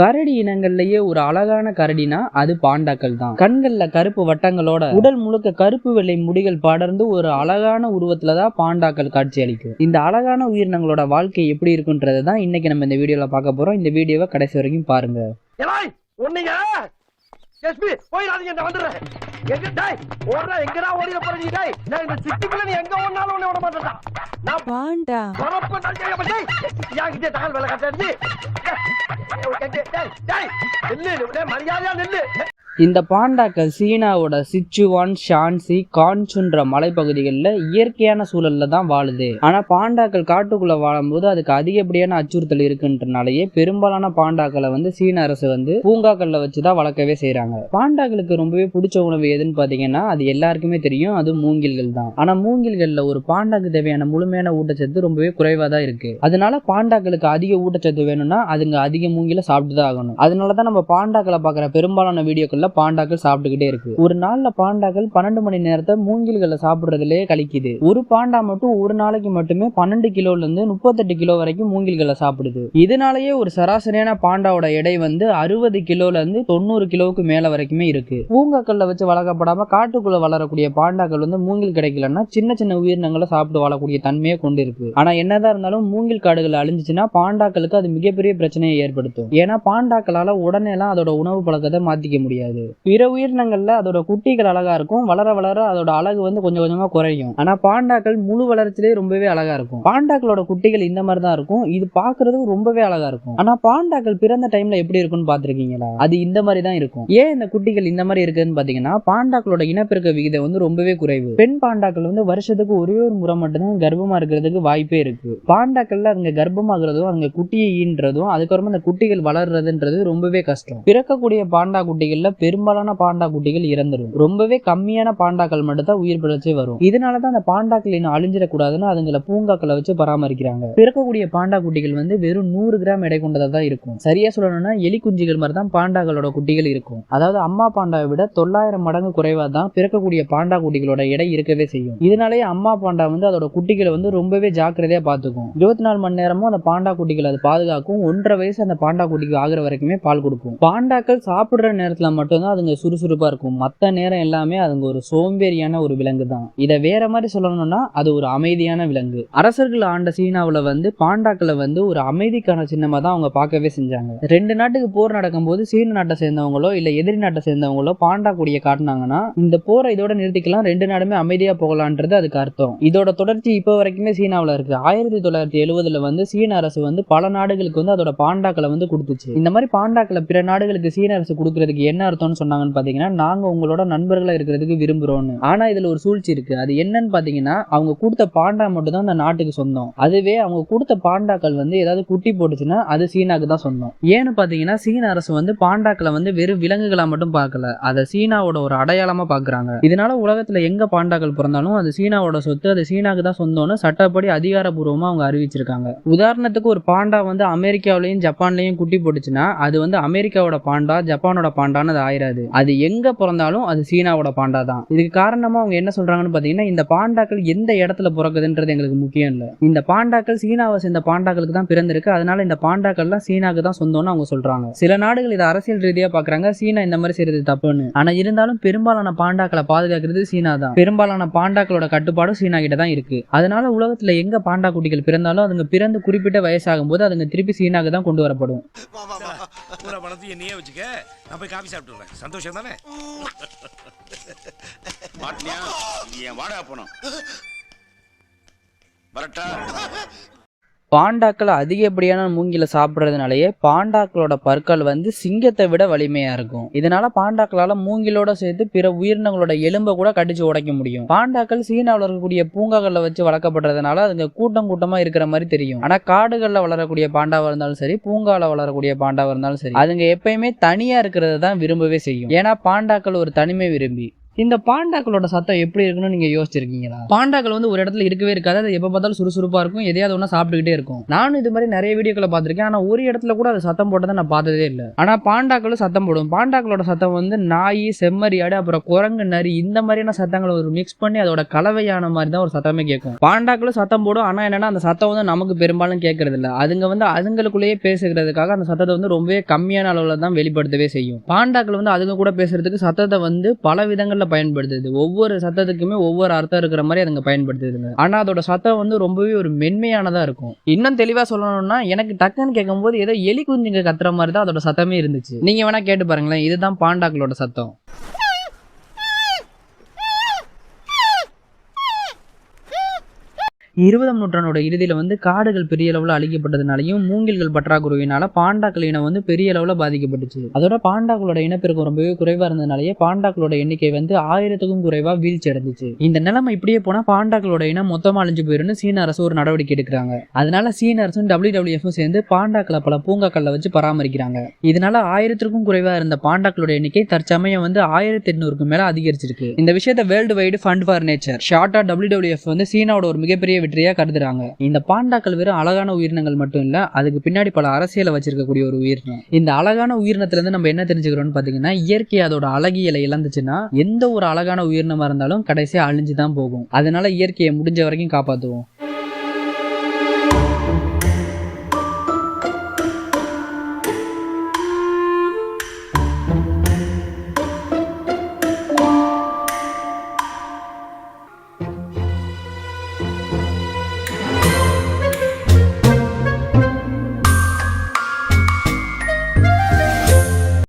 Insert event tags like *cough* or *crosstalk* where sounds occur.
கரடி இனங்கள்லயே ஒரு அழகான கரடினா அது பாண்டாக்கள் தான். கண்கள்ல கருப்பு வட்டங்களோட உடல் முழுக்க கருப்பு வெள்ளை முடிகள் படர்ந்து ஒரு அழகான உருவத்துல தான் பாண்டாக்கள் காட்சி அளிக்கும். இந்த அழகான உயிரினங்களோட வாழ்க்கை எப்படி இருக்குன்றதை தான் இன்னைக்கு நம்ம இந்த வீடியோல பார்க்க போறோம். இந்த வீடியோவை கடைசி வரைக்கும் பாருங்க. ஏலாய் ஒண்ணீங்க எஸ்பி போயிடாதீங்க நான் வந்துடுறேன். எங்க டேய் ஓடுறா எங்கடா ஓடிட போறீங்க டேய்? நான் இந்த சிட்டிக்குள்ள நீ எங்க ஓடினாலும் உன்னை விட மாட்டேன்டா. நான் பாண்டா. பரப்ப நான் டேய் டேய் நில்லு மரியாதையா நில்லு. இந்த பாண்டாக்கள் சீனாவோட சிச்சுவான் ஷான்சி கான்சுன்ற மலைப்பகுதிகளில் இயற்கையான சூழல்ல தான் வாழுது. ஆனால் பாண்டாக்கள் காட்டுக்குள்ள வாழும்போது அதுக்கு அதிகப்படியான அச்சுறுத்தல் இருக்குன்றனாலேயே பெரும்பாலான பாண்டாக்களை வந்து சீன அரசு வந்து பூங்காக்கள்ல வச்சு தான் வளர்க்கவே செய்கிறாங்க பாண்டாக்களுக்கு ரொம்பவே பிடிச்ச உணவு எதுன்னு பாத்தீங்கன்னா அது எல்லாருக்குமே தெரியும். அது மூங்கில்கள் தான். ஆனா மூங்கில்கள்ல ஒரு பாண்டாக்கு தேவையான முழுமையான ஊட்டச்சத்து ரொம்பவே குறைவா தான் இருக்கு. அதனால பாண்டாக்களுக்கு அதிக ஊட்டச்சத்து வேணும்னா அதுங்க அதிக மூங்கில சாப்பிட்டு தான் ஆகணும். அதனால தான் நம்ம பாண்டாக்களை பார்க்குற பெரும்பாலான வீடியோக்கள்ல பாண்டாக்கள் சாப்பிட்டுக்கிட்டே இருக்கு ஒரு நாள்ல பாண்டாக்கள் பன்னெண்டு மணி நேரத்தை மூங்கில்களை சாப்பிடுறதுலயே கழிக்குது. ஒரு பாண்டா மட்டும் ஒரு நாளைக்கு மட்டுமே பன்னெண்டு கிலோல இருந்து முப்பத்தெட்டு கிலோ வரைக்கும் மூங்கில்களை சாப்பிடுது. இதனாலேயே ஒரு சராசரியான பாண்டாவோட எடை வந்து அறுபது கிலோல இருந்து தொண்ணூறு கிலோவுக்கு மேல வரைக்குமே இருக்கு. பூங்காக்கள்ல வச்சு வளர்க்கப்படாம காட்டுக்குள்ள வளரக்கூடிய பாண்டாக்கள் வந்து மூங்கில் கிடைக்கலன்னா சின்ன சின்ன உயிரினங்களை சாப்பிட்டு வாழக்கூடிய தன்மையை கொண்டு இருக்கு ஆனா என்னதான் இருந்தாலும் மூங்கில் காடுகள் அழிஞ்சிச்சுன்னா பாண்டாக்களுக்கு அது மிகப்பெரிய பிரச்சனையை ஏற்படுத்தும். ஏன்னா பாண்டாக்களால உடனே அதோட உணவு பழக்கத்தை மாத்திக்க முடியாது. பிற உயிரினங்கள்ல அதோட குட்டிகள் அழகா இருக்கும். வளர வளர அதோட அழகு வந்து கொஞ்சம் கொஞ்சமா குறையும். ஆனா பாண்டாக்கள் முழு வளர்ச்சியிலே ரொம்பவே அழகா இருக்கும். பாண்டாக்களோட குட்டிகள் இந்த மாதிரி தான் இருக்கும். இது பாக்குறதுக்கு ரொம்பவே அழகா இருக்கும். ஆனா பாண்டாக்கள் பிறந்த டைம்ல எப்படி இருக்கும்னு பாத்திருக்கீங்களா அது இந்த மாதிரி தான் இருக்கும். ஏன் இந்த குட்டிகள் இந்த மாதிரி இருக்குன்னு பாத்தீங்கன்னா பாண்டாக்களோட இனப்பெருக்க விகிதம் வந்து ரொம்பவே குறைவு. பெண் பாண்டாக்கள் வந்து வருஷத்துக்கு ஒரே ஒரு முறை மட்டும்தான் கர்ப்பமா இருக்கிறதுக்கு வாய்ப்பே இருக்கு. பாண்டாக்கள்ல அங்க கர்ப்பமாகிறதும் அதுங்க குட்டியை ஈன்றதும் அதுக்கப்புறமா அந்த குட்டிகள் வளர்றதுன்றது ரொம்பவே கஷ்டம். பிறக்கக்கூடிய பாண்டா குட்டிகள்ல பெரும்பாலான பாண்டா குட்டிகள் இறந்துடும் ரொம்பவே கம்மியான பாண்டாக்கள் மட்டும் தான் உயிர் பிழைச்சே வரும். இதனால தான் அந்த பாண்டாக்கள் இன்னும் அழிஞ்சிடக்கூடாதுன்னு அதுங்களை பூங்காக்களை வச்சு பராமரிக்கிறாங்க. பிறக்கக்கூடிய பாண்டா குட்டிகள் வந்து வெறும் நூறு கிராம் எடை கொண்டதா தான் இருக்கும். சரியா சொல்லணும்னா எலி குஞ்சுகள் மாதிரி தான் பாண்டாக்களோட குட்டிகள் இருக்கும். அதாவது அம்மா பாண்டாவை விட தொள்ளாயிரம் மடங்கு குறைவா தான் பிறக்கக்கூடிய பாண்டா குட்டிகளோட எடை இருக்கவே செய்யும். இதனாலேயே அம்மா பாண்டா வந்து அதோட குட்டிகளை வந்து ரொம்பவே ஜாக்கிரதையா பார்த்துக்கும். இருபத்தி நாலு மணி நேரமும் அந்த பாண்டா குட்டிகளை அது பாதுகாக்கும். ஒன்றரை வயசு அந்த பாண்டா குட்டிக்கு ஆகிற வரைக்குமே பால் கொடுக்கும். பாண்டாக்கள் சாப்பிடுற நேரத்துல மட்டும்தான் அதுங்க சுறுசுறுப்பாக இருக்கும். மற்ற நேரம் எல்லாமே அதுங்க ஒரு சோம்பேறியான ஒரு விலங்கு தான். இதை வேற மாதிரி சொல்லணும்னா அது ஒரு அமைதியான விலங்கு. அரசர்கள் ஆண்ட சீனாவில் வந்து பாண்டாக்களை வந்து ஒரு அமைதிக்கான சின்னமாக தான் அவங்க பார்க்கவே செஞ்சாங்க. ரெண்டு நாட்டுக்கு போர் நடக்கும்போது சீன நாட்டை சேர்ந்தவங்களோ இல்லை எதிரி நாட்டை சேர்ந்தவங்களோ பாண்டா கொடியை காட்டினாங்கன்னா இந்த போரை இதோட நிறுத்திக்கலாம் ரெண்டு நாடுமே அமைதியாக போகலான்றது அதுக்கு அர்த்தம். இதோட தொடர்ச்சி இப்போ வரைக்குமே சீனாவில் இருக்கு. ஆயிரத்தி தொள்ளாயிரத்தி எழுபதுல வந்து சீன அரசு வந்து பல நாடுகளுக்கு வந்து அதோட பாண்டாக்களை வந்து கொடுத்துச்சு. இந்த மாதிரி பாண்டாக்களை பிற நாடுகளுக்கு சீன அரசு கொடுக்கறதுக்கு என்ன சொன்னாங்கன்னு பார்த்தீங்கன்னா நாங்கள் உங்களோட நண்பர்களாக இருக்கிறதுக்கு விரும்புகிறோன்னு ஆனால் இதில் ஒரு சூழ்ச்சி இருக்குது அது என்னன்னு பார்த்தீங்கன்னா அவங்க கொடுத்த பாண்டா மட்டும் தான் அந்த நாட்டுக்கு சொந்தம். அதுவே அவங்க கொடுத்த பாண்டாக்கள் வந்து ஏதாவது குட்டி போட்டுச்சுன்னா அது சீனாக்கு தான் சொந்தம். ஏன்னு பார்த்தீங்கன்னா சீன அரசு வந்து பாண்டாக்களை வந்து வெறும் விலங்குகளாக மட்டும் பார்க்கல அதை சீனாவோட ஒரு அடையாளமாக பார்க்குறாங்க இதனால உலகத்தில் எங்கே பாண்டாக்கள் பிறந்தாலும் அது சீனாவோட சொத்து அது சீனாக்கு தான் சொந்தம்னு சட்டப்படி அதிகாரப்பூர்வமாக அவங்க அறிவிச்சிருக்காங்க. உதாரணத்துக்கு ஒரு பாண்டா வந்து அமெரிக்காவிலையும் ஜப்பான்லையும் குட்டி போட்டுச்சுன்னா அது வந்து அமெரிக்காவோட பாண்டா ஜப்பானோட பாண்டான்னு ஆயிராது. அது எங்க பிறந்தாலும் அது சீனாவோட பாண்டா தான். இதுக்கு காரணமா அவங்க என்ன சொல்றாங்கன்னு பாத்தீங்கன்னா இந்த பாண்டாக்கள் எந்த இடத்துல பிறக்குதுன்றது எங்களுக்கு முக்கியம் இல்ல. இந்த பாண்டாக்கள் சீனாவை சேர்ந்த பாண்டாக்களுக்கு தான் பிறந்திருக்கு. அதனால இந்த பாண்டாக்கள்லாம் சீனாக்கு தான் சொந்தம்னு அவங்க சொல்றாங்க. சில நாடுகள் இதை அரசியல் ரீதியா பாக்குறாங்க. சீனா இந்த மாதிரி செய்யறது தப்புன்னு. ஆனா இருந்தாலும் பெரும்பாலான பாண்டாக்களை பாதுகாக்கிறது சீனா தான். பெரும்பாலான பாண்டாக்களோட கட்டுப்பாடும் சீனா கிட்ட தான் இருக்கு. அதனால உலகத்துல எங்க பாண்டா குட்டிகள் பிறந்தாலும் அதுங்க பிறந்து குறிப்பிட்ட வயசாகும் போது அதுங்க திருப்பி சீனாக்கு தான் கொண்டு வரப்படும். பூரா சந்தோஷம் தானே? *laughs* மாட்டியா என் வாடகை போனோம் வரட்டா. பாண்டாக்கள் அதிகப்படியான மூங்கில சாப்பிட்றதுனாலயே பாண்டாக்களோட பற்கள் வந்து சிங்கத்தை விட வலிமையா இருக்கும். இதனால பாண்டாக்களால மூங்கிலோட சேர்த்து பிற உயிரினங்களோட எலும்பை கூட கடிச்சு உடைக்க முடியும். பாண்டாக்கள் சீனாவில் இருக்கக்கூடிய பூங்காக்களில் வச்சு வளர்க்கப்படுறதுனால அதுங்க கூட்டம் கூட்டமா இருக்கிற மாதிரி தெரியும். ஆனா காடுகளில் வளரக்கூடிய பாண்டாவா இருந்தாலும் சரி பூங்கால வளரக்கூடிய பாண்டாவா இருந்தாலும் சரி அதுங்க எப்பயுமே தனியா இருக்கிறது தான் விரும்பவே செய்யும். ஏன்னா பாண்டாக்கள் ஒரு தனிமை விரும்பி. இந்த பாண்டாக்களோட சத்தம் எப்படி இருக்குன்னு நீங்க யோசிச்சிருக்கீங்களா? பாண்டாக்கள் வந்து ஒரு இடத்துல இருக்கவே இருக்காது. அது எப்ப பார்த்தாலும் சுறுசுறுப்பா இருக்கும். எதையாவது ஒன்றா சாப்பிட்டுக்கிட்டே இருக்கும். நானும் இது மாதிரி நிறைய வீடியோக்களை பார்த்திருக்கேன். ஆனா ஒரு இடத்துல கூட அது சத்தம் போட்டதை நான் பார்த்ததே இல்லை. ஆனா பாண்டாக்களும் சத்தம் போடும். பாண்டாக்களோட சத்தம் வந்து நாய் செம்மறியாடு அப்புறம் குரங்கு நரி இந்த மாதிரியான சத்தங்களை ஒரு மிக்ஸ் பண்ணி அதோட கலவையான மாதிரி தான் ஒரு சத்தமே கேட்கும். பாண்டாக்களும் சத்தம் போடும். ஆனா என்னன்னா அந்த சத்தம் வந்து நமக்கு பெரும்பாலும் கேட்கறது இல்லை. அதுங்க வந்து அதுங்களுக்குள்ளேயே பேசுகிறதுக்காக அந்த சத்தத்தை வந்து ரொம்பவே கம்மியான அளவுல தான் வெளிப்படுத்தவே செய்யும். பாண்டாக்கள் வந்து அதுங்க கூட பேசுறதுக்கு சத்தத்தை வந்து பல விதங்களில் பயன்படுத்துது. ஒவ்வொரு சத்தத்துக்குமே ஒவ்வொரு அர்த்தம் இருக்கிற மாதிரி அதுங்க பயன்படுத்துதுங்க. ஆனா அதோட சத்தம் வந்து ரொம்பவே ஒரு மென்மையானதா இருக்கும். இன்னும் தெளிவா சொல்லணும்னா எனக்கு டக்குன்னு கேட்கும்போது ஏதோ எலி குஞ்சுங்க கத்துற மாதிரி தான் அதோட சத்தமே இருந்துச்சு. நீங்க வேணா கேட்டு பாருங்களேன். இதுதான் பாண்டாக்களோட சத்தம். இருபதாம் நூற்றாண்டோட இறுதியில் வந்து காடுகள் பெரிய அளவில் அழிக்கப்பட்டதுனாலையும் மூங்கில்கள் பற்றாக்குறையினால பாண்டாக்கள் இனம் வந்து பெரிய அளவில் பாதிக்கப்பட்டுச்சு. அதோட பாண்டாக்களோட இனப்பெருக்கம் ரொம்பவே குறைவாக இருந்ததுனாலேயே பாண்டாக்களோட எண்ணிக்கை வந்து ஆயிரத்துக்கும் குறைவாக வீழ்ச்சி அடைஞ்சிச்சு. இந்த நிலைமை இப்படியே போனால் பாண்டாக்களோட இனம் மொத்தமாக அழிஞ்சு போயிருன்னு சீன அரசு ஒரு நடவடிக்கை எடுக்கிறாங்க. அதனால சீன அரசும் டபிள்யூடபிள்யூஎஃப்பும் சேர்ந்து பாண்டாக்களை பல பூங்காக்களில் வச்சு பராமரிக்கிறாங்க. இதனால ஆயிரத்திற்கும் குறைவாக இருந்த பாண்டாக்களோட எண்ணிக்கை தற்சமயம் வந்து ஆயிரத்தி எட்நூறுக்கு மேலே அதிகரிச்சிருக்கு. இந்த விஷயத்தை world wide fund for nature ஷார்ட்டா டபிள்யூடபிள்யூஎஃப் வந்து சீனாவோட ஒரு மிகப்பெரிய வெற்றியா கருதுறாங்க. இந்த பாண்டாக்கள் வெறும் அழகான உயிரினங்கள் மட்டும் இல்ல அதுக்கு பின்னாடி பல அரசியலை வச்சிருக்கக்கூடிய ஒரு உயிரினம். இந்த அழகான உயிரினத்திலிருந்து நம்ம என்ன தெரிஞ்சுக்கிறோம்னு பாத்தீங்கன்னா இயற்கை அதோட அழகியலை இழந்துச்சுன்னா எந்த ஒரு அழகான உயிரினமா இருந்தாலும் கடைசியா அழிஞ்சு தான் போகும். அதனால இயற்கையை முடிஞ்ச வரைக்கும் காப்பாத்துவோம்.